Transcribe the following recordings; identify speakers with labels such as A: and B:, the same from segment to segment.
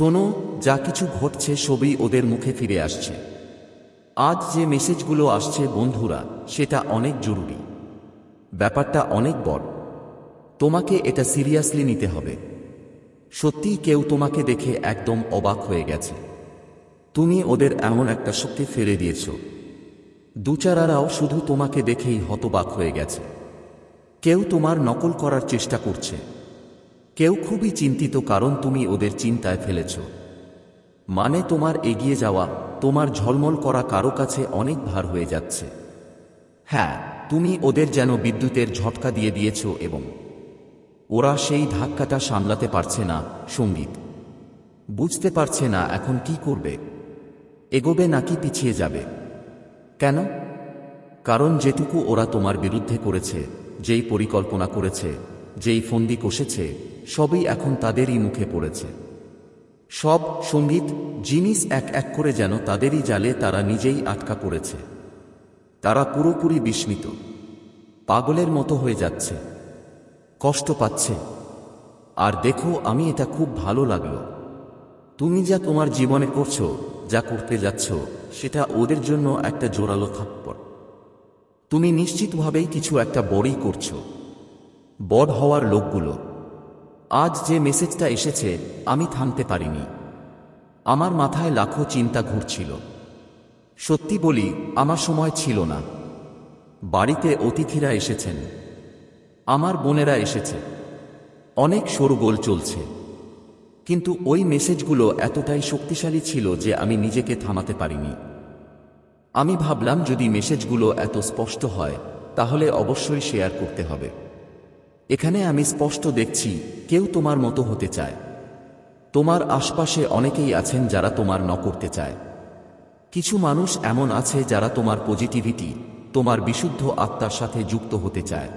A: শোনো, যা কিছু ঘটছে সবই ওদের মুখে ফিরে আসছে। আজ যে মেসেজগুলো আসছে বন্ধুরা, সেটা অনেক জরুরি। ব্যাপারটা অনেক বড়। তোমাকে এটা সিরিয়াসলি নিতে হবে। সত্যিই কেউ তোমাকে দেখে একদম অবাক হয়ে গেছে। তুমি ওদের এমন একটা শক্তি ফেলে দিয়েছ। দুচারারাও শুধু তোমাকে দেখেই হতবাক হয়ে গেছে। কেউ তোমার নকল করার চেষ্টা করছে। কেউ খুবই চিন্তিত কারণ তুমি ওদের চিন্তায় ফেলেছ। মানে তোমার এগিয়ে যাওয়া, তোমার ঝলমল করা কারও কাছে অনেক ভার হয়ে যাচ্ছে। হ্যাঁ তুমি ওদের যেন বিদ্যুতের ঝটকা দিয়ে দিয়েছ এবং ওরা সেই ধাক্কাটা সামলাতে পারছে না, সংগীত। বুঝতে পারছে না এখন কি করবে। এগোবে নাকি পিছিয়ে যাবে। কেন? কারণ যেটুকু ওরা তোমার বিরুদ্ধে করেছে, যেই পরিকল্পনা করেছে, যেই ফন্দি কষেছে সবই এখন তাদেরই মুখে পড়েছে। সব সংগীত জিনিস এক এক করে যেন তাদেরই জালে তারা নিজেই আটকা পড়েছে। তারা পুরোপুরি বিস্মিত। পাগলের মতো হয়ে যাচ্ছে। কষ্ট পাচ্ছে। আর দেখো, আমি এটা খুব ভালো লাগল। তুমি যা তোমার জীবনে করছ, যা করতে যাচ্ছ, সেটা ওদের জন্য একটা জোরালো থাপ্পড়। তুমি নিশ্চিতভাবেই কিছু একটা বড়ই করছ। বড় হওয়ার লোকগুলো। আজ যে মেসেজটা এসেছে, আমি থামতে পারিনি। আমার মাথায় লাখো চিন্তা ঘুরছিল। সত্যি বলি, আমার সময় ছিল না। বাড়িতে অতিথিরা এসেছেন। আমার বোনেরা এসেছে। অনেক সরগোল চলছে। কিন্তু ওই মেসেজগুলো এতটাই শক্তিশালী ছিল যে আমি নিজেকে থামাতে পারিনি। আমি ভাবলাম, যদি মেসেজগুলো এত স্পষ্ট হয়, তাহলে অবশ্যই শেয়ার করতে হবে। এখানে আমি স্পষ্ট দেখছি, কেউ তোমার মতো হতে চায়। তোমার আশপাশে অনেকেই আছেন যারা তোমার ন করতে চায়। কিছু মানুষ এমন আছে যারা তোমার পজিটিভিটি তোমার বিশুদ্ধ আত্মার সাথে যুক্ত হতে চায়।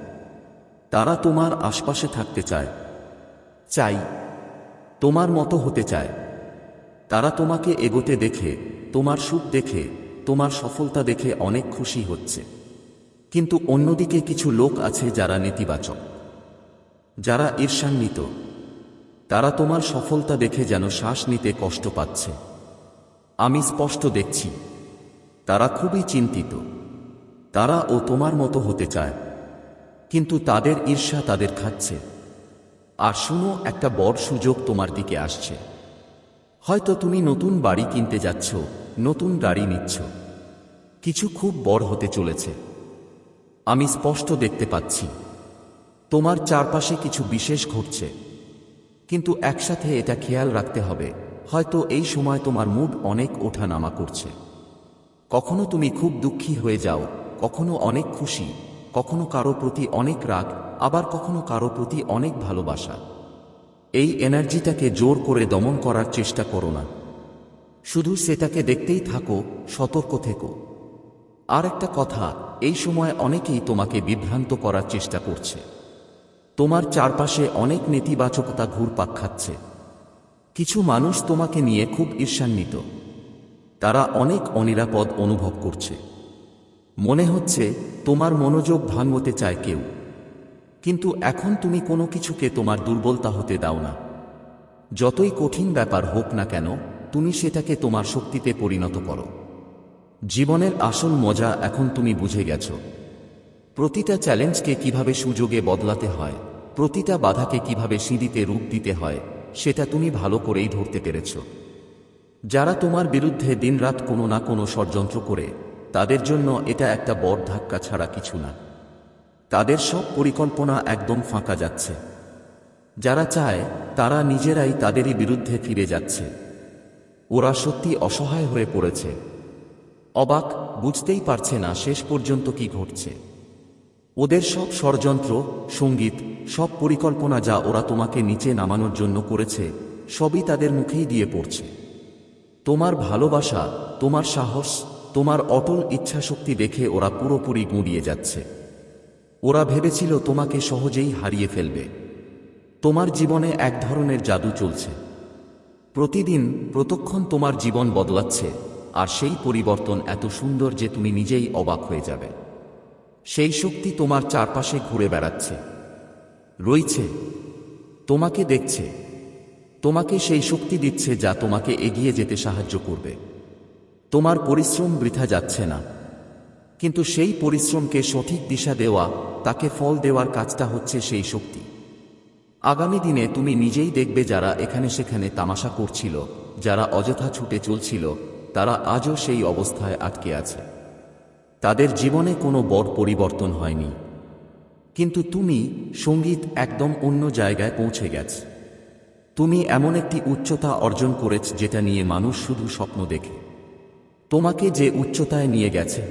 A: তারা তোমার আশপাশে থাকতে চায়। চাই। তোমার মতো হতে চায়। তারা তোমাকে এগোতে দেখে, তোমার সুখ দেখে, তোমার সফলতা দেখে অনেক খুশি হচ্ছে। কিন্তু অন্যদিকে কিছু লোক আছে যারা নেতিবাচক। যারা ঈর্ষান্বিত, তারা তোমার সফলতা দেখে যেন শ্বাস নিতে কষ্ট পাচ্ছে। আমি স্পষ্ট দেখছি, তারা খুবই চিন্তিত, তারা ও তোমার মতো হতে চায়, কিন্তু তাদের ঈর্ষা তাদের খাচ্ছে। আর শুনো, একটা বড় সুযোগ তোমার দিকে আসছে। হয়তো তুমি নতুন বাড়ি কিনতে যাচ্ছ, নতুন গাড়ি নিচ্ছ, কিছু খুব বড় হতে চলেছে। আমি স্পষ্ট দেখতে পাচ্ছি। তোমার চারপাশে কিছু বিশেষ ঘটছে। কিন্তু একসাথে এটা খেয়াল রাখতে হবে, হয়তো এই সময় তোমার মুড অনেক ওঠানামা করছে। কখনো তুমি খুব দুঃখী হয়ে যাও, কখনো অনেক খুশি, কখনো কারও প্রতি অনেক রাগ, আবার কখনো কারও প্রতি অনেক ভালোবাসা। এই এনার্জিটাকে জোর করে দমন করার চেষ্টা করো না। শুধু সেটাকে দেখতেই থাকো, সতর্ক থেকো। আর একটা কথা, এই সময় অনেকেই তোমাকে বিভ্রান্ত করার চেষ্টা করছে। তোমার চারপাশে অনেক নেতিবাচকতা ঘুরপাক খাচ্ছে। কিছু মানুষ তোমাকে নিয়ে খুব ঈর্ষান্বিত। তারা অনেক অনিরাপদ অনুভব করছে। মনে হচ্ছে তোমার মনোযোগ ভাঙতে চায় কেউ। কিন্তু এখন তুমি কোনো কিছুকে তোমার দুর্বলতা হতে দাও না। যতই কঠিন ব্যাপার হোক না কেন, তুমি সেটাকে তোমার শক্তিতে পরিণত করো। জীবনের আসল মজা এখন তুমি বুঝে গেছো। প্রতিটা চ্যালেঞ্জকে কীভাবে সুযোগে বদলাতে হয়, প্রতিটা বাধাকে কীভাবে সিঁড়িতে রূপ দিতে হয়, সেটা তুমি ভালো করেই ধরতে পেরেছ। যারা তোমার বিরুদ্ধে দিনরাত কোনো না কোনো ষড়যন্ত্র করে, তাদের জন্য এটা একটা বড় ধাক্কা ছাড়া কিছু না। তাদের সব পরিকল্পনা একদম ফাঁকা যাচ্ছে। যারা চায়, তারা নিজেরাই তাদেরই বিরুদ্ধে ফিরে যাচ্ছে। ওরা সত্যি অসহায় হয়ে পড়েছে। অবাক, বুঝতেই পারছে না শেষ পর্যন্ত কি ঘটছে। ওদের সব ষড়যন্ত্র, সংগীত, সব পরিকল্পনা যা ওরা তোমাকে নিচে নামানোর জন্য করেছে, সবই তাদের মুখেই দিয়ে পড়ছে। তোমার ভালোবাসা, তোমার সাহস, তোমার অটল ইচ্ছাশক্তি দেখে ওরা পুরোপুরি গুঁড়িয়ে যাচ্ছে। ওরা ভেবেছিল তোমাকে সহজেই হারিয়ে ফেলবে। তোমার জীবনে এক ধরনের জাদু চলছে। প্রতিদিন প্রতক্ষণ তোমার জীবন বদলাচ্ছে, আর সেই পরিবর্তন এত সুন্দর যে তুমি নিজেই অবাক হয়ে যাবে। সেই শক্তি তোমার চারপাশে ঘুরে বেড়াচ্ছে। রইছে তোমাকে দেখছে। তোমাকে সেই শক্তি দিচ্ছে যা তোমাকে এগিয়ে যেতে সাহায্য করবে। তোমার পরিশ্রম বৃথা যাচ্ছে না। কিন্তু সেই পরিশ্রমকে সঠিক দিশা দেওয়া, তাকে ফল দেওয়ার কাজটা হচ্ছে সেই শক্তি। আগামী দিনে তুমি নিজেই দেখবে যারা এখানে সেখানে তামাশা করছিল, যারা অযথা ছুটে চলছিল, তারা আজও সেই অবস্থায় আটকে আছে। তাদের জীবনে কোনো বড় পরিবর্তন হয়নি। কিন্তু তুমি সংগীত একদম অন্য জায়গায় পৌঁছে গেছে। তুমি এমন একটি উচ্চতা অর্জন করেছ যেটা নিয়ে মানুষ শুধু স্বপ্ন দেখে। তোমাকে যে উচ্চতায় নিয়ে গেছে,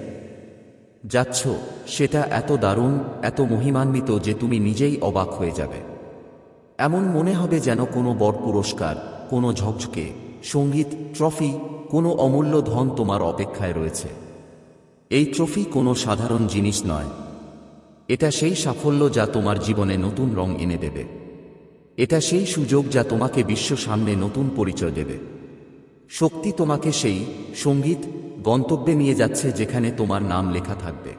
A: যাচ্ছ, সেটা এত দারুণ, এত মহিমান্বিত যে তুমি নিজেই অবাক হয়ে যাবে। এমন মনে হবে যেন কোনো বড় পুরস্কার, কোনো ঝকঝকে, সংগীত, ট্রফি, কোনো অমূল্য ধন তোমার অপেক্ষায় রয়েছে। এই ট্রফি কোনো সাধারণ জিনিস নয়। এটা সেই সাফল্য যা তোমার জীবনে নতুন রং এনে দেবে। এটা সেই সুযোগ যা তোমাকে বিশ্ব সামনে নতুন পরিচয় দেবে। শক্তি তোমাকে সেই সংগীত, গন্তব্যে নিয়ে যাচ্ছে যেখানে তোমার নাম লেখা থাকবে।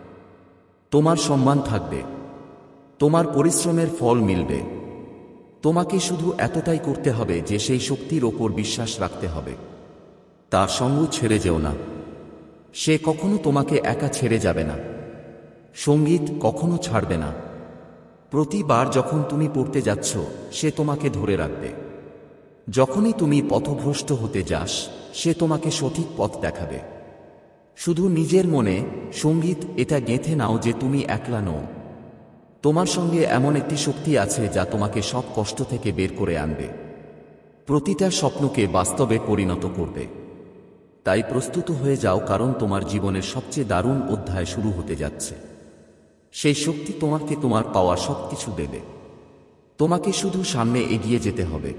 A: তোমার সম্মান থাকবে। তোমার পরিশ্রমের ফল মিলবে। তোমাকে শুধু এতটাই করতে হবে যে সেই শক্তির ওপর বিশ্বাস রাখতে হবে। তার সঙ্গ ছেড়ে যেও না। সে কখনো তোমাকে একা ছেড়ে যাবে না। সংগীত কখনো ছাড়বে না। প্রতিবার যখন তুমি পড়তে যাচ্ছ, সে তোমাকে ধরে রাখবে। যখনই তুমি পথভ্রষ্ট হতে যাস, সে তোমাকে সঠিক পথ দেখাবে। শুধু নিজের মনে সংগীত এটা গেঁথে নাও যে তুমি একলা নও। তোমার সঙ্গে এমন একটি শক্তি আছে যা তোমাকে সব কষ্ট থেকে বের করে আনবে। প্রতিটা স্বপ্নকে বাস্তবে পরিণত করবে। তাই প্রস্তুত হয়ে যাও কারণ তোমার জীবনের সবচেয়ে দারুণ অধ্যায় শুরু হতে যাচ্ছে। সেই শক্তি তোমাকে তোমার পাওয়া সব কিছু দেবে। তোমাকে শুধু সামনে এগিয়ে যেতে হবে।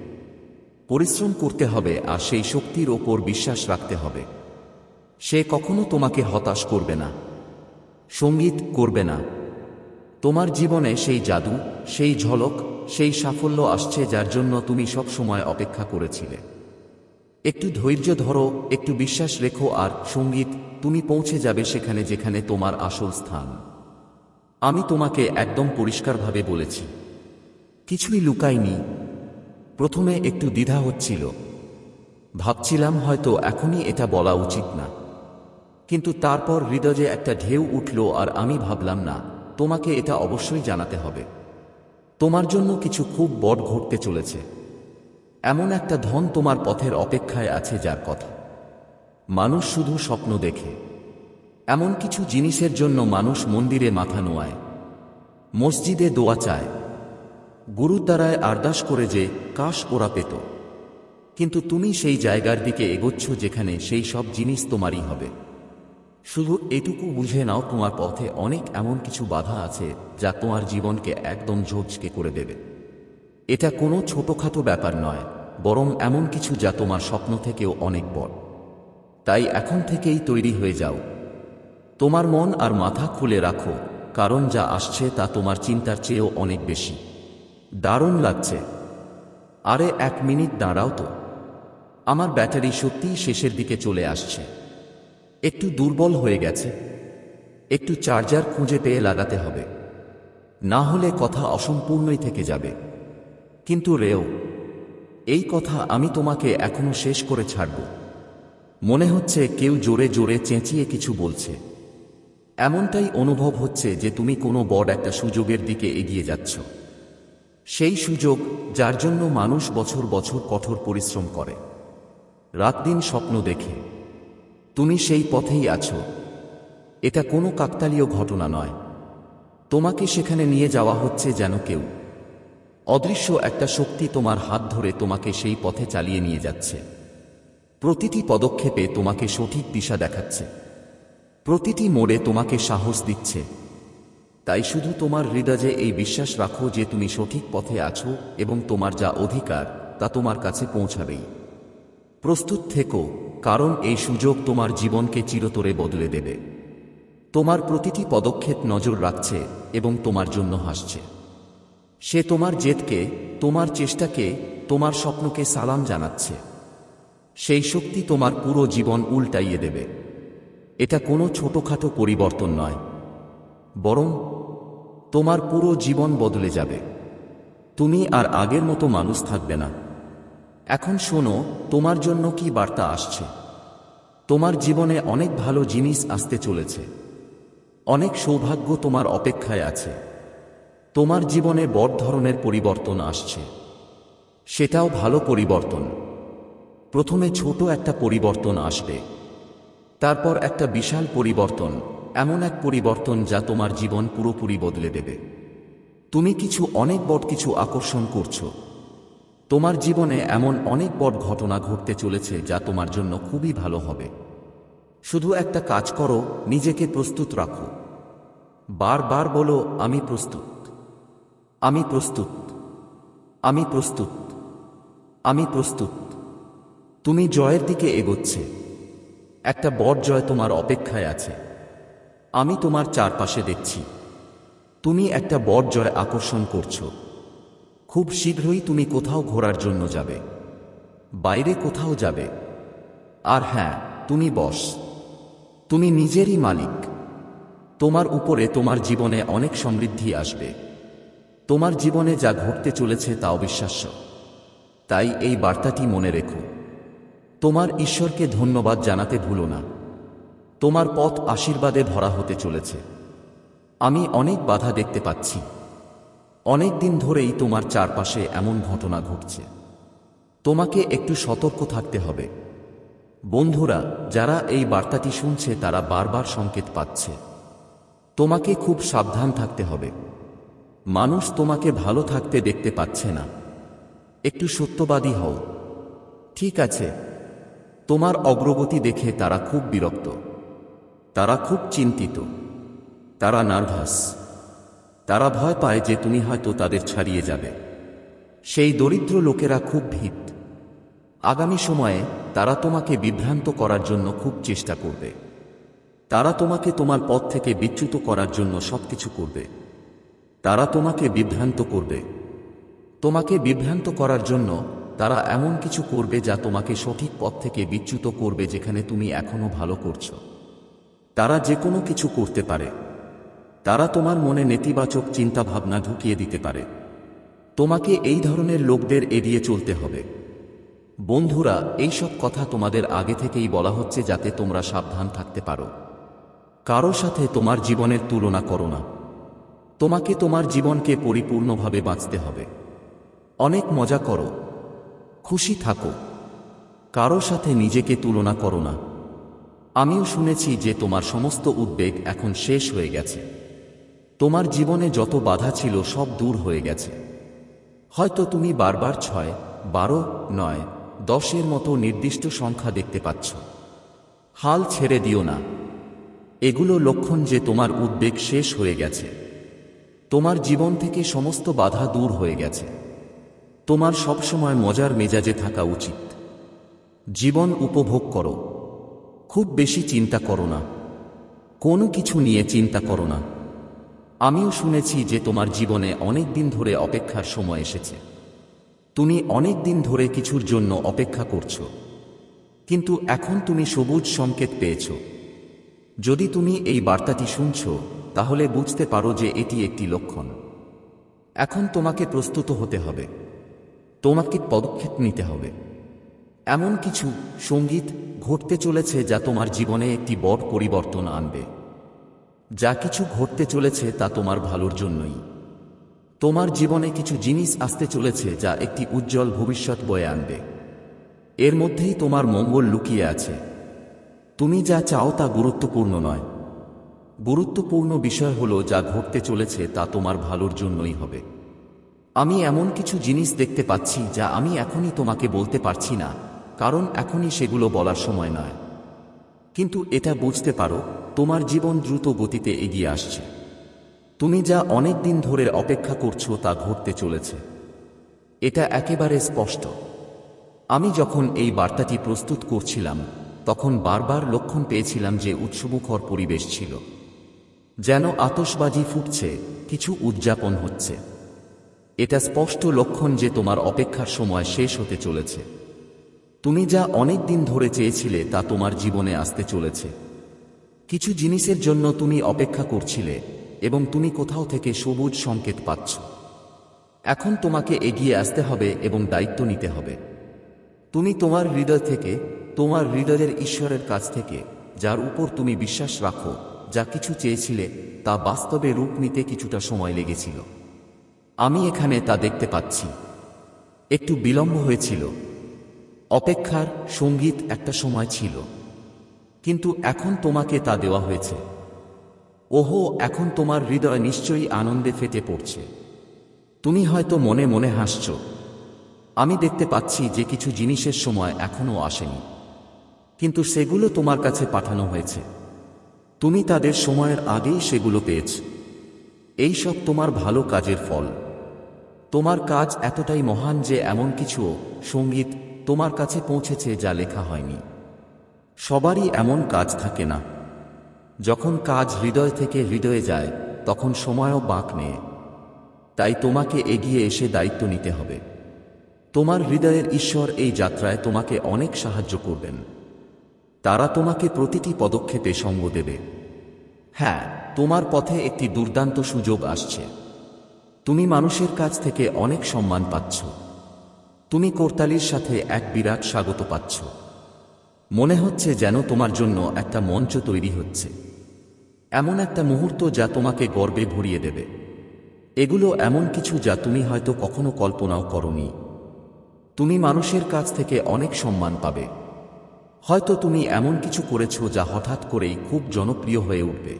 A: পরিশ্রম করতে হবে আর সেই শক্তির ওপর বিশ্বাস রাখতে হবে। সে কখনো তোমাকে হতাশ করবে না, সংগীত করবে না। তোমার জীবনে সেই জাদু, সেই ঝলক, সেই সাফল্য আসছে যার জন্য তুমি সব সময় অপেক্ষা করেছিলে। একটু ধৈর্য ধরো, একটু বিশ্বাস রেখো আর সংগীত, তুমি পৌঁছে যাবে সেখানে যেখানে তোমার আসল স্থান। আমি তোমাকে একদম পরিষ্কারভাবে বলেছি। কিছুই লুকাইনি প্রথমে একটু দ্বিধা হচ্ছিল। ভাবছিলাম হয়তো এখনই এটা বলা উচিত না। কিন্তু তারপর হৃদয়ে একটা ঢেউ উঠল আর আমি ভাবলাম, না, তোমাকে এটা অবশ্যই জানাতে হবে। তোমার জন্য কিছু খুব বড় ঘটতে চলেছে। এমন একটা ধন তোমার পথের অপেক্ষায় আছে যার কথা। মানুষ শুধু স্বপ্ন দেখে। এমন কিছু জিনিসের জন্য মানুষ মন্দিরে মাথা নোয়ায়। মসজিদে দোয়া চায়। গুরুদ্বারায় আরদাস করে যে, কাশ ওরা পেত। কিন্তু তুমি সেই জায়গার দিকে এগোচ্ছ যেখানে সেই সব জিনিস তোমারই হবে। শুধু এটুকু বুঝে নাও তোমার পথে অনেক এমন কিছু বাধা আছে যা তোমার জীবনকে একদম ঝোঁচকে করে দেবে। এটা কোনো ছোটখাটো ব্যাপার নয়। বরং এমন কিছু যা তোমার স্বপ্ন থেকেও অনেক বড়। তাই এখন থেকেই তৈরি হয়ে যাও। তোমার মন আর মাথা খুলে রাখো, কারণ যা আসছে তা তোমার চিন্তার চেয়েও অনেক বেশি। দারুণ লাগছে। আরে, এক মিনিট দাঁড়াও তো। আমার ব্যাটারি সত্যিই শেষের দিকে চলে আসছে। একটু দুর্বল হয়ে গেছে। একটু চার্জার খুঁজে পেয়ে লাগাতে হবে। না হলে কথা অসম্পূর্ণই থেকে যাবে। কিন্তু রেও এই কথা আমি তোমাকে এখনও শেষ করে ছাড়ব। মনে হচ্ছে কেউ জোরে জোরে চেঁচিয়ে কিছু বলছে। এমনটাই অনুভব হচ্ছে যে তুমি কোনো বড় একটা সুযোগের দিকে এগিয়ে যাচ্ছ। সেই সুযোগ যার জন্য মানুষ বছর বছর কঠোর পরিশ্রম করে। রাত দিন স্বপ্ন দেখে। তুমি সেই পথেই আছো। এটা কোনো কাকতালীয় ঘটনা নয়। তোমাকে সেখানে নিয়ে যাওয়া হচ্ছে যেন কেউ। অদৃশ্য একটা শক্তি তোমার হাত ধরে তোমাকে সেই পথে চালিয়ে নিয়ে যাচ্ছে। প্রতিটি পদক্ষেপে তোমাকে সঠিক দিশা দেখাচ্ছে। প্রতিটি মোড়ে তোমাকে সাহস দিচ্ছে। তাই শুধু তোমার হৃদয়ে এই বিশ্বাস রাখো যে তুমি সঠিক পথে আছো এবং তোমার যা অধিকার তা তোমার কাছে পৌঁছাবেই। প্রস্তুত থেকো, কারণ এই সুযোগ তোমার জীবনকে চিরতরে বদলে দেবে। তোমার প্রতিটি পদক্ষেপ নজর রাখছে এবং তোমার জন্য হাসছে। সে তোমার জেদকে, তোমার চেষ্টাকে, তোমার স্বপ্নকে সালাম জানাচ্ছে। সেই শক্তি তোমার পুরো জীবন উল্টাইয়ে দেবে। এটা কোনো ছোটখাটো পরিবর্তন নয়। বরং তোমার পুরো জীবন বদলে যাবে। তুমি আর আগের মতো মানুষ থাকবে না। এখন শোনো, তোমার জন্য কি বার্তা আসছে। তোমার জীবনে অনেক ভালো জিনিস আসতে চলেছে। অনেক সৌভাগ্য তোমার অপেক্ষায় আছে। তোমার জীবনে বড় ধরনের পরিবর্তন আসছে। সেটাও ভালো পরিবর্তন। প্রথমে ছোট একটা পরিবর্তন আসবে। তারপর একটা বিশাল পরিবর্তন, এমন এক পরিবর্তন যা তোমার জীবন পুরোপুরি বদলে দেবে। তুমি কিছু অনেক বড় কিছু আকর্ষণ করছ। তোমার জীবনে এমন অনেক বড় ঘটনা ঘটতে চলেছে যা তোমার জন্য খুবই ভালো হবে। শুধু একটা কাজ করো, নিজেকে প্রস্তুত রাখো। বারবার বলো, আমি প্রস্তুত। আমি প্রস্তুত। আমি প্রস্তুত। আমি প্রস্তুত। তুমি জয়ের দিকে এগোচ্ছে। একটা বড় জয় তোমার অপেক্ষায় আছে। আমি তোমার চারপাশে দেখছি। তুমি একটা বড় জয় আকর্ষণ করছ। খুব শীঘ্রই তুমি কোথাও ঘোরার জন্য যাবে। বাইরে কোথাও যাবে। আর হ্যাঁ তুমি বস। তুমি নিজেরই মালিক। তোমার উপরে তোমার জীবনে অনেক সমৃদ্ধি আসবে। তোমার জীবনে যা ঘটতে চলেছে তা অবিশ্বাস্য তাই এই বার্তাটি মনে রেখো। তোমার ঈশ্বরকে ধন্যবাদ জানাতে ভুলো না। তোমার পথ আশীর্বাদে ভরা হতে চলেছে। আমি অনেক বাধা দেখতে পাচ্ছি। অনেক দিন ধরেই তোমার চারপাশে এমন ঘটনা ঘটছে। তোমাকে একটু সতর্ক থাকতে হবে। বন্ধুরা, যারা এই বার্তাটি শুনছে তারা বারবার সংকেত পাচ্ছে। তোমাকে খুব সাবধান থাকতে হবে। মানুষ তোমাকে ভালো থাকতে দেখতে পাচ্ছে না। একটু সত্যবাদী হও। ঠিক আছে। তোমার অগ্রগতি দেখে তারা খুব বিরক্ত। তারা খুব চিন্তিত। তারা নার্ভাস। তারা ভয় পায় যে তুমি হয়তো তাদের ছাড়িয়ে যাবে। সেই দরিদ্র লোকেরা খুব ভীত। আগামী সময়ে তারা তোমাকে বিভ্রান্ত করার জন্য খুব চেষ্টা করবে। তারা তোমাকে তোমার পথ থেকে বিচ্যুত করার জন্য সবকিছু করবে। তারা তোমাকে বিভ্রান্ত করবে। তোমাকে বিভ্রান্ত করার জন্য তারা এমন কিছু করবে যা তোমাকে সঠিক পথ থেকে বিচ্যুত করবে যেখানে তুমি এখনও ভালো করছ। তারা যে কোনো কিছু করতে পারে। তারা তোমার মনে নেতিবাচক চিন্তাভাবনা ঢুকিয়ে দিতে পারে। তোমাকে এই ধরনের লোকদের এড়িয়ে চলতে হবে। বন্ধুরা, এইসব কথা তোমাদের আগে থেকেই বলা হচ্ছে যাতে তোমরা সাবধান থাকতে পারো। কারও সাথে তোমার জীবনের তুলনা করো না। তোমাকে তোমার জীবনকে পরিপূর্ণভাবে বাঁচতে হবে। অনেক মজা করো। খুশি থাকো। কারও সাথে নিজেকে তুলনা করো না। আমিও শুনেছি যে তোমার সমস্ত উদ্বেগ এখন শেষ হয়ে গেছে। তোমার জীবনে যত বাধা ছিল সব দূর হয়ে গেছে। হয়তো তুমি বারবার ছয়, বারো, নয়, দশের মতো নির্দিষ্ট সংখ্যা দেখতে পাচ্ছ। হাল ছেড়ে দিও না। এগুলো লক্ষণ যে তোমার উদ্বেগ শেষ হয়ে গেছে। তোমার জীবন থেকে সমস্ত বাধা দূর হয়ে গেছে। তোমার সবসময় মজার মেজাজে থাকা উচিত। জীবন উপভোগ করো। খুব বেশি চিন্তা করো না। কোনো কিছু নিয়ে চিন্তা করো না। আমিও শুনেছি যে তোমার জীবনে অনেক দিন ধরে অপেক্ষার সময় এসেছে। তুমি অনেক দিন ধরে কিছুর জন্য অপেক্ষা করছ। কিন্তু এখন তুমি সবুজ সংকেত পেয়েছ। যদি তুমি এই বার্তাটি শুনছ তাহলে বুঝতে পারো যে এটি একটি লক্ষণ। এখন তোমাকে প্রস্তুত হতে হবে। তোমাকে পদক্ষেপ নিতে হবে। এমন কিছু সংগীত ঘটতে চলেছে যা তোমার জীবনে একটি বড় পরিবর্তন আনবে। যা কিছু ঘটতে চলেছে তা তোমার ভালোর জন্যই। তোমার জীবনে কিছু জিনিস আসতে চলেছে যা একটি উজ্জ্বল ভবিষ্যৎ বয়ে আনবে। এর মধ্যেই তোমার মঙ্গল লুকিয়ে আছে। তুমি যা চাও তা গুরুত্বপূর্ণ নয়। গুরুত্বপূর্ণ বিষয় হলো যা ঘটতে চলেছে তা তোমার ভালোর জন্যই হবে। আমি এমন কিছু জিনিস দেখতে পাচ্ছি যা আমি এখনই তোমাকে বলতে পারছি না, কারণ এখনই সেগুলো বলার সময় নয়। কিন্তু এটা বুঝতে পারো, তোমার জীবন দ্রুত গতিতে এগিয়ে আসছে। তুমি যা অনেক দিন ধরে অপেক্ষা করছ তা ঘটতে চলেছে। এটা একেবারে স্পষ্ট। আমি যখন এই বার্তাটি প্রস্তুত করছিলাম, তখন বারবার লক্ষণ পেয়েছিলাম যে উৎসবুখর পরিবেশ ছিল। যেন আতসবাজি ফুটছে, কিছু উদযাপন হচ্ছে। এটা স্পষ্ট লক্ষণ যে তোমার অপেক্ষার সময় শেষ হতে চলেছে। তুমি যা অনেক দিন ধরে চেয়েছিলে তা তোমার জীবনে আসতে চলেছে। কিছু জিনিসের জন্য তুমি অপেক্ষা করছিলে এবং তুমি কোথাও থেকে সবুজ সংকেত পাচ্ছ। এখন তোমাকে এগিয়ে আসতে হবে এবং দায়িত্ব নিতে হবে। তুমি তোমার হৃদয় থেকে, তোমার হৃদয়ের ঈশ্বরের কাছ থেকে, যার উপর তুমি বিশ্বাস রাখো যা কিছু চেয়েছিলে তা বাস্তবে রূপ নিতে কিছুটা সময় লেগেছিল। আমি এখানে তা দেখতে পাচ্ছি। একটু বিলম্ব হয়েছিল। অপেক্ষার সংগীত একটা সময় ছিল। কিন্তু এখন তোমাকে তা দেওয়া হয়েছে। ওহো, এখন তোমার হৃদয় নিশ্চয়ই আনন্দে ফেটে পড়ছে। তুমি হয়তো মনে মনে হাসছ। আমি দেখতে পাচ্ছি যে কিছু জিনিসের সময় এখনও আসেনি। কিন্তু সেগুলো তোমার কাছে পাঠানো হয়েছে। তুমি তাদের সময়ের আগেই সেগুলো পেয়েছ। এই সব তোমার ভালো কাজের ফল। তোমার কাজ এতটাই মহান যে এমন কিছুও, সংগীত, তোমার কাছে পৌঁছেছে যা লেখা হয়নি। সবারই এমন কাজ থাকে না। যখন কাজ হৃদয় থেকে হৃদয়ে যায়, তখন সময়ও বাঁক নেয়। তাই তোমাকে এগিয়ে এসে দায়িত্ব নিতে হবে। তোমার হৃদয়ের ঈশ্বর এই যাত্রায় তোমাকে অনেক সাহায্য করবেন। তারা তোমাকে প্রতিটি পদক্ষেপে সঙ্গ দেবে। হ্যাঁ তোমার পথে একটি দুর্দান্ত সুযোগ আসছে। তুমি মানুষের কাছ থেকে অনেক সম্মান পাচ্ছ। তুমি কোরতালির সাথে এক বিরাট স্বাগত পাচ্ছ। মনে হচ্ছে যেন তোমার জন্য একটা মঞ্চ তৈরি হচ্ছে। এমন একটা মুহূর্ত যা তোমাকে গর্বে ভরিয়ে দেবে। এগুলো এমন কিছু যা তুমি হয়তো কখনো কল্পনাও করনি। তুমি মানুষের কাছ থেকে অনেক সম্মান পাবে। হয়তো তুমি এমন কিছু করেছ যা হঠাৎ করেই খুব জনপ্রিয় হয়ে উঠবে।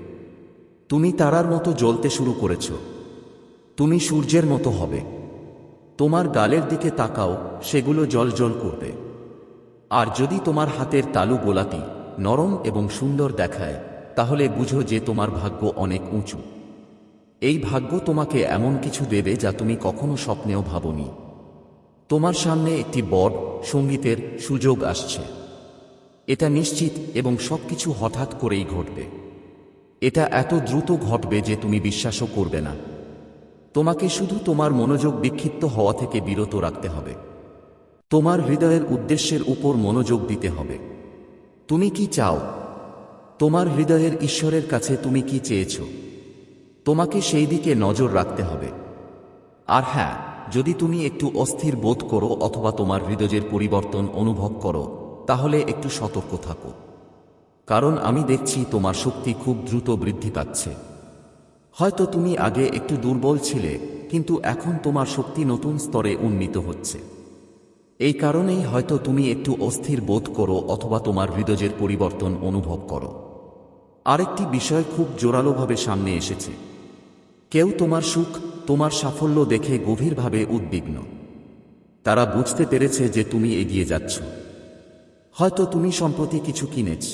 A: তুমি তারার মতো জ্বলতে শুরু করেছ। তুমি সূর্যের মতো হবে। তোমার গালের দিকে তাকাও, সেগুলো জল জল করবে। আর যদি তোমার হাতের তালু গোলাপি, নরম এবং সুন্দর দেখায়, তাহলে বুঝো যে তোমার ভাগ্য অনেক উঁচু। এই ভাগ্য তোমাকে এমন কিছু দেবে যা তুমি কখনো স্বপ্নেও ভাবনি। তোমার সামনে একটি বড় সঙ্গীতের সুযোগ আসছে। এটা নিশ্চিত এবং সবকিছু হঠাৎ করেই ঘটবে। এটা এত দ্রুত ঘটবে যে তুমি বিশ্বাসও করবে না। তোমাকে শুধু তোমার মনোযোগ বিক্ষিপ্ত হওয়া থেকে বিরত রাখতে হবে। তোমার হৃদয়ের উদ্দেশ্যের উপর মনোযোগ দিতে হবে। তুমি কি চাও? তোমার হৃদয়ের ঈশ্বরের কাছে তুমি কি চেয়েছ? তোমাকে সেই দিকে নজর রাখতে হবে। আর হ্যাঁ যদি তুমি একটু অস্থির বোধ করো অথবা তোমার হৃদয়ের পরিবর্তন অনুভব করো তাহলে একটু সতর্ক থাকো। কারণ আমি দেখছি তোমার শক্তি খুব দ্রুত বৃদ্ধি পাচ্ছে। হয়তো তুমি আগে একটু দুর্বল ছিলে, কিন্তু এখন তোমার শক্তি নতুন স্তরে উন্নীত হচ্ছে। এই কারণেই হয়তো তুমি একটু অস্থির বোধ করো অথবা তোমার হৃদয়ের পরিবর্তন অনুভব করো। আরেকটি বিষয় খুব জোরালোভাবে সামনে এসেছে। কেউ তোমার সুখ, তোমার সাফল্য দেখে গভীরভাবে উদ্বিগ্ন। তারা বুঝতে পেরেছে যে তুমি এগিয়ে যাচ্ছ। হয়তো তুমি সম্প্রতি কিছু কিনেছ।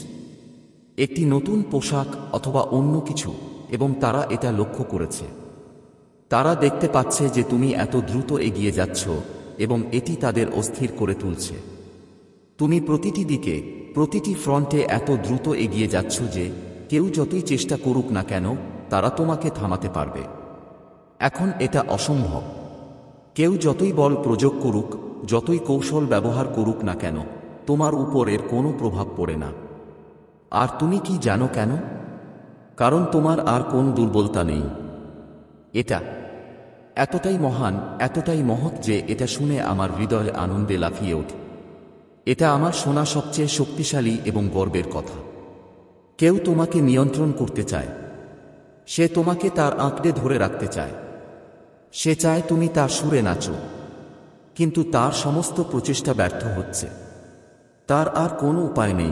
A: একটি নতুন পোশাক অথবা অন্য কিছু, এবং তারা এটা লক্ষ্য করেছে। তারা দেখতে পাচ্ছে যে তুমি এত দ্রুত এগিয়ে যাচ্ছ, এবং এটি তাদের অস্থির করে তুলছে। তুমি প্রতিটি দিকে, প্রতিটি ফ্রন্টে এত দ্রুত এগিয়ে যাচ্ছ যে, কেউ যতই চেষ্টা করুক না কেন, তারা তোমাকে থামাতে পারবে। এখন এটা অসম্ভব। কেউ যতই বল প্রয়োগ করুক, যতই কৌশল ব্যবহার করুক না কেন তোমার উপর এর কোনো প্রভাব পড়ে না। আর তুমি কি জানো কেন? কারণ তোমার আর কোন দুর্বলতা নেই। এটা এতটাই মহান, এতটাই মহৎ যে এটা শুনে আমার হৃদয় আনন্দে লাফিয়ে ওঠে। এটা আমার শোনা সবচেয়ে শক্তিশালী এবং গর্বের কথা। কেউ তোমাকে নিয়ন্ত্রণ করতে চায়। সে তোমাকে তার আঁকড়ে ধরে রাখতে চায়। সে চায় তুমি তার সুরে নাচো। কিন্তু তার সমস্ত প্রচেষ্টা ব্যর্থ হচ্ছে। তার আর কোনো উপায় নেই।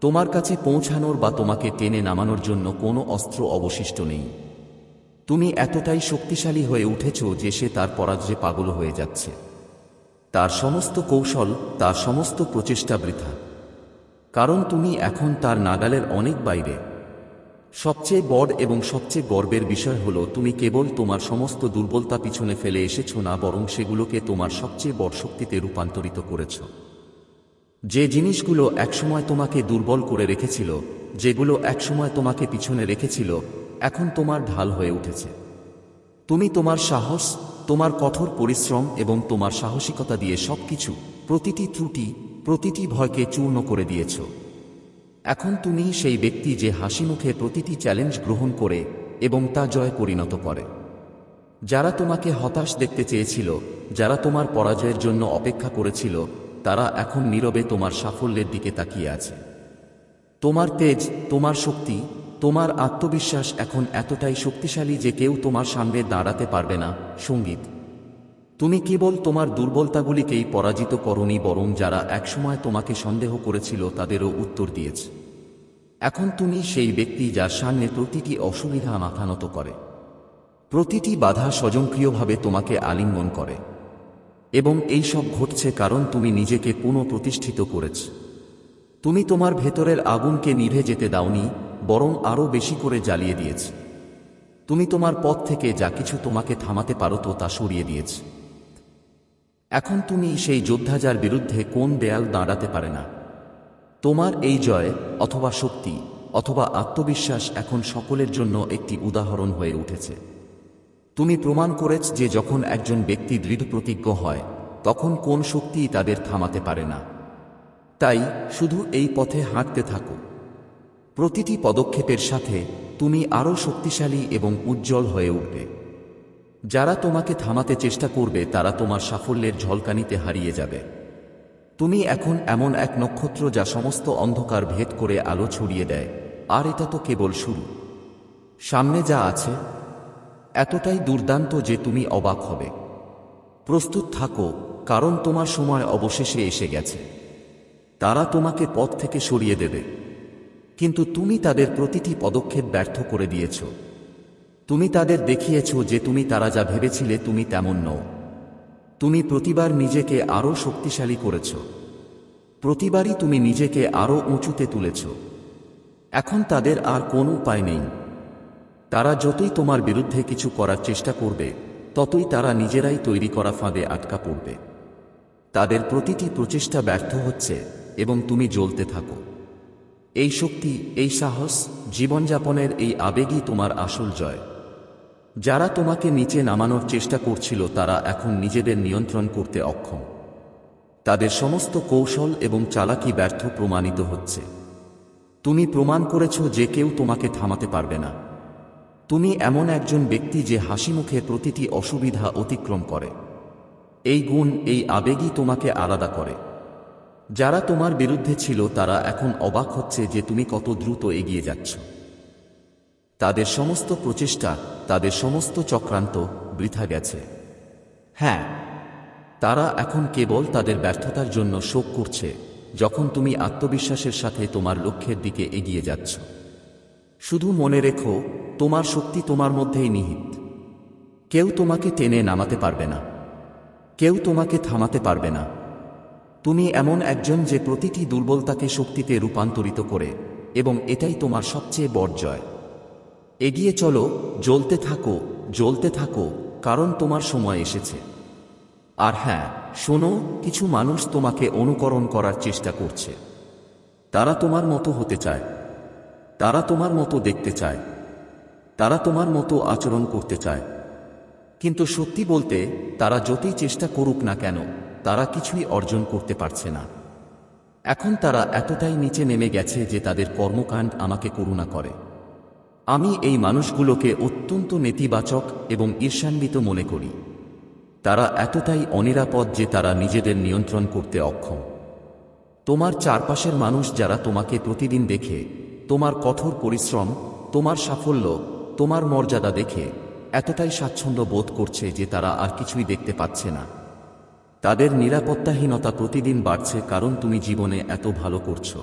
A: তোমার কাছে পৌঁছানোর বা তোমাকে টেনে নামানোর জন্য কোনো অস্ত্র অবশিষ্ট নেই। তুমি এতটাই শক্তিশালী হয়ে উঠেছ যে সে তার পরাজয়ে পাগল হয়ে যাচ্ছে। তার সমস্ত কৌশল, তার সমস্ত প্রচেষ্টা বৃথা। কারণ তুমি এখন তার নাগালের অনেক বাইরে। সবচেয়ে বড় এবং সবচেয়ে গর্বের বিষয় হলো, তুমি কেবল তোমার সমস্ত দুর্বলতা পিছনে ফেলে এসেছ না, বরং সেগুলোকে তোমার সবচেয়ে বড় শক্তিতে রূপান্তরিত করেছ। যে জিনিসগুলো একসময় তোমাকে দুর্বল করে রেখেছিল, যেগুলো একসময় তোমাকে পিছনে রেখেছিল, এখন তোমার ঢাল হয়ে উঠেছে। তুমি তোমার সাহস, তোমার কঠোর পরিশ্রম এবং তোমার সাহসিকতা দিয়ে সবকিছু প্রতিটি ত্রুটি, প্রতিটি ভয়কে চূর্ণ করে দিয়েছ। এখন তুমি সেই ব্যক্তি যে হাসি মুখে প্রতিটি চ্যালেঞ্জ গ্রহণ করে এবং তা জয় পরিণত করে। যারা তোমাকে হতাশ দেখতে চেয়েছিল, যারা তোমার পরাজয়ের জন্য অপেক্ষা করেছিল তারা এখন নীরবে তোমার সাফল্যের দিকে তাকিয়ে আছে। তোমার তেজ, তোমার শক্তি, তোমার আত্মবিশ্বাস এখন এতটাই শক্তিশালী যে কেউ তোমার সামনে দাঁড়াতে পারবে না। সংগীত। তুমি কেবল তোমার দুর্বলতাগুলিকেই পরাজিত করনি, বরং যারা একসময় তোমাকে সন্দেহ করেছিল তাদেরও উত্তর দিয়েছে। এখন তুমি সেই ব্যক্তি যার সামনে প্রতিটি অসুবিধা মাথানত করে। প্রতিটি বাধা স্বজনক্রিয়ভাবে তোমাকে আলিঙ্গন করে। এবং এই সব ঘটছে কারণ তুমি নিজেকে পুনঃপ্রতিষ্ঠিত করেছ। তুমি তোমার ভেতরের আগুনকে নিভে যেতে দাওনি, বরং আরও বেশি করে জ্বালিয়ে দিয়েছ। তুমি তোমার পথ থেকে যা কিছু তোমাকে থামাতে পারো তো তা সরিয়ে দিয়েছ। এখন তুমি সেই যোদ্ধা যার বিরুদ্ধে কোন দেয়াল দাঁড়াতে পারে না। তোমার এই জয়, অথবা শক্তি, অথবা আত্মবিশ্বাস এখন সকলের জন্য একটি উদাহরণ হয়ে উঠেছে। তুমি প্রমাণ করেছ যে যখন একজন ব্যক্তি দৃঢ় প্রতিজ্ঞ হয়, তখন কোন শক্তিই তাদের থামাতে পারে না। তাই শুধু এই পথে হাঁটতে থাকো। প্রতিটি পদক্ষেপের সাথে তুমি আরও শক্তিশালী এবং উজ্জ্বল হয়ে উঠবে। যারা তোমাকে থামাতে চেষ্টা করবে, তারা তোমার সাফল্যের ঝলকানিতে হারিয়ে যাবে। তুমি এখন এমন এক নক্ষত্র যা সমস্ত অন্ধকার ভেদ করে আলো ছড়িয়ে দেয়, আর এটা তো কেবল শুরু। সামনে যা আছে এতটাই দুর্দান্ত যে তুমি অবাক হবে। প্রস্তুত থাকো, কারণ তোমার সময় অবশেষে এসে গেছে। তারা তোমাকে পথ থেকে সরিয়ে দেবে। কিন্তু তুমি তাদের প্রতিটি পদক্ষেপ ব্যর্থ করে দিয়েছ। তুমি তাদের দেখিয়েছ যে তুমি তারা যা ভেবেছিলে তুমি তেমন নও। তুমি প্রতিবার নিজেকে আরও শক্তিশালী করেছ। প্রতিবারই তুমি নিজেকে আরও উঁচুতে তুলেছ। এখন তাদের আর কোনো উপায় নেই। তারা যতই তোমার বিরুদ্ধে কিছু করার চেষ্টা করবে, ততই তারা নিজেরাই তৈরি করা ফাঁদে আটকা পড়বে। তাদের প্রতিটি প্রচেষ্টা ব্যর্থ হচ্ছে এবং তুমি জ্বলতে থাকো। এই শক্তি, এই সাহস, জীবনযাপনের এই আবেগই তোমার আসল জয়। যারা তোমাকে নিচে নামানোর চেষ্টা করছিল, তারা এখন নিজেদের নিয়ন্ত্রণ করতে অক্ষম। তাদের সমস্ত কৌশল এবং চালাকি ব্যর্থ প্রমাণিত হচ্ছে। তুমি প্রমাণ করেছ যে কেউ তোমাকে থামাতে পারবে না। তুমি এমন একজন ব্যক্তি যে হাসি মুখে প্রতিটি অসুবিধা অতিক্রম করে। এই গুণ, এই আবেগই তোমাকে আলাদা করে। যারা তোমার বিরুদ্ধে ছিল, তারা এখন অবাক হচ্ছে যে তুমি কত দ্রুত এগিয়ে যাচ্ছ। তাদের সমস্ত প্রচেষ্টা, তাদের সমস্ত চক্রান্ত বৃথা গেছে। হ্যাঁ তারা এখন কেবল তাদের ব্যর্থতার জন্য শোক করছে, যখন তুমি আত্মবিশ্বাসের সাথে তোমার লক্ষ্যের দিকে এগিয়ে যাচ্ছ। শুধু মনে রেখো তোমার শক্তি তোমার মধ্যেই নিহিত। কেউ তোমাকে টেনে নামাতে পারবে না। কেউ তোমাকে থামাতে পারবে না। তুমি এমন একজন যে প্রতিটি দুর্বলতাকে শক্তিতে রূপান্তরিত করে, এবং এটাই তোমার সবচেয়ে বড় জয়। এগিয়ে চলো, জ্বলতে থাকো জ্বলতে থাকো, কারণ তোমার সময় এসেছে। আর হ্যাঁ শোনো, কিছু মানুষ তোমাকে অনুকরণ করার চেষ্টা করছে। তারা তোমার মতো হতে চায়। তারা তোমার মতো দেখতে চায়। তারা তোমার মতো আচরণ করতে চায়। কিন্তু সত্যি বলতে, তারা যতই চেষ্টা করুক না কেন, তারা কিছুই অর্জন করতে পারছে না। এখন তারা এতটাই নিচে নেমে গেছে যে তাদের কর্মকাণ্ড আমাকে করুণা করে। আমি এই মানুষগুলোকে অত্যন্ত নেতিবাচক এবং ঈর্ষান্বিত মনে করি। তারা এতটাই অনিরাপদ যে তারা নিজেদের নিয়ন্ত্রণ করতে অক্ষম। তোমার চারপাশের মানুষ যারা তোমাকে প্রতিদিন দেখে, তোমার কঠোর পরিশ্রম, তোমার সাফল্য তোমার মর্যাদা দেখে এতটাই স্বাচ্ছন্দ্য বোধ করছে যে তারা আর কিছুই দেখতে পাচ্ছে না। তাদের নিরাপত্তাহীনতা প্রতিদিন বাড়ছে কারণ তুমি জীবনে এত ভালো করছ।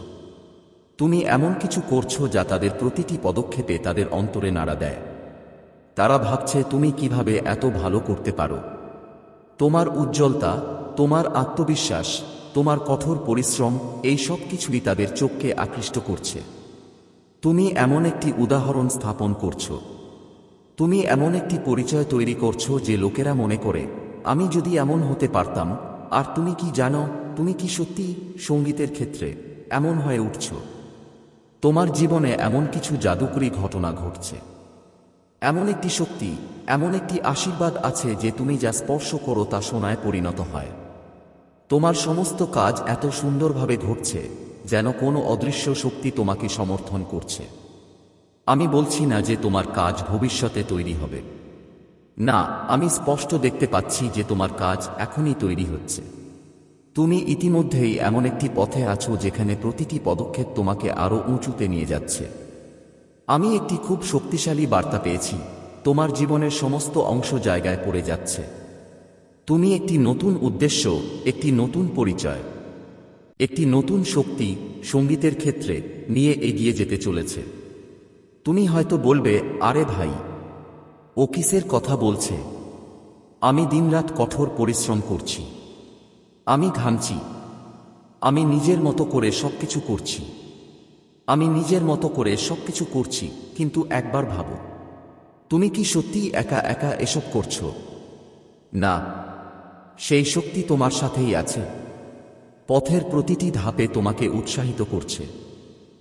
A: তুমি এমন কিছু করছ যা তাদের প্রতিটি পদক্ষেপে তাদের অন্তরে নাড়া দেয়। তারা ভাবছে তুমি কীভাবে এত ভালো করতে পারো। তোমার উজ্জ্বলতা, তোমার আত্মবিশ্বাস, তোমার কঠোর পরিশ্রম, এই সব কিছুই তাদের চোখকে আকৃষ্ট করছে। তুমি এমন একটি উদাহরণ স্থাপন করছ। তুমি এমন একটি পরিচয় তৈরি করছ যে লোকেরা মনে করে, আমি যদি এমন হতে পারতাম, আর তুমি কি জানো, তুমি কি সত্যি সঙ্গীতের ক্ষেত্রে এমন হয়ে উঠছ? তোমার জীবনে এমন কিছু জাদুকরী ঘটনা ঘটছে। এমন একটি শক্তি, এমন একটি আশীর্বাদ আছে যে তুমি যা স্পর্শ করো তা সোনায় পরিণত হয়। তোমার সমস্ত কাজ এত সুন্দরভাবে ঘটছে যেন কোনো অদৃশ্য শক্তি তোমাকে সমর্থন করছে। আমি বলছি না যে তোমার কাজ ভবিষ্যতে তৈরি হবে। না, আমি স্পষ্ট দেখতে পাচ্ছি যে তোমার কাজ এখনই তৈরি হচ্ছে। তুমি ইতিমধ্যেই এমন একটি পথে আছো যেখানে প্রতিটি পদক্ষেপ তোমাকে আরও উঁচুতে নিয়ে যাচ্ছে। আমি একটি খুব শক্তিশালী বার্তা পেয়েছি, তোমার জীবনের সমস্ত অংশ জায়গায় পড়ে যাচ্ছে। তুমি একটি নতুন উদ্দেশ্য, একটি নতুন পরিচয়। একটি নতুন শক্তি সঙ্গীতের ক্ষেত্রে নিয়ে এগিয়ে যেতে চলেছে। তুমি হয়তো বলবে, আরে ভাই, ও কিসের কথা বলছে? আমি দিনরাত কঠোর পরিশ্রম করছি। আমি ঘামছি। আমি নিজের মতো করে সবকিছু করছি। আমি নিজের মতো করে সব কিছু করছি, কিন্তু একবার ভাবো, তুমি কি সত্যিই একা একা এসব করছ? না, সেই শক্তি তোমার সাথেই আছে। পথের প্রতিটি ধাপে তোমাকে উৎসাহিত করছে।